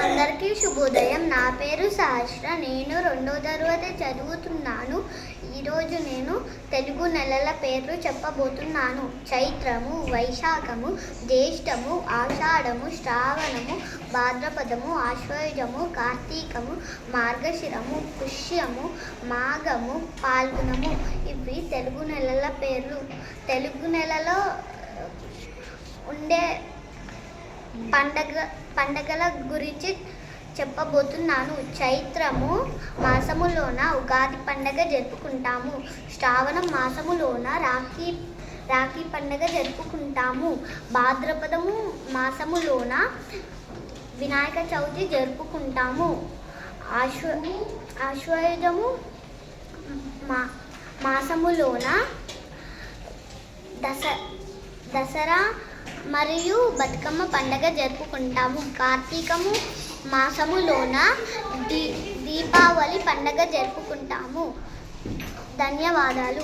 అందరికీ శుభోదయం. నా పేరు సహస్ర నేను రెండో తరగతి చదువుతున్నాను. ఈరోజు నేను తెలుగు నెలల పేర్లు చెప్పబోతున్నాను. చైత్రము వైశాఖము జ్యేష్టము ఆషాఢము శ్రావణము భాద్రపదము ఆశ్వయుజము కార్తీకము మార్గశిరము పుష్యము మాఘము పాల్గుణము ఇవి తెలుగు నెలల పేర్లు. తెలుగు నెలలో ఉండే పండగ పండగల గురించి చెప్పబోతున్నాను. చైత్రము మాసములోన ఉగాది పండగ జరుపుకుంటాము. శ్రావణ మాసములోన రాఖీ రాఖీ పండగ జరుపుకుంటాము. భాద్రపదము మాసములోన వినాయక చవితి జరుపుకుంటాము. ఆశ్వ ఆశ్వయుధము మా మాసములోన దస దసరా మరియు బతుకమ్మ పండగ జరుపుకుంటాము. కార్తీకము మాసములోన దీ దీపావళి పండగ జరుపుకుంటాము. ధన్యవాదాలు.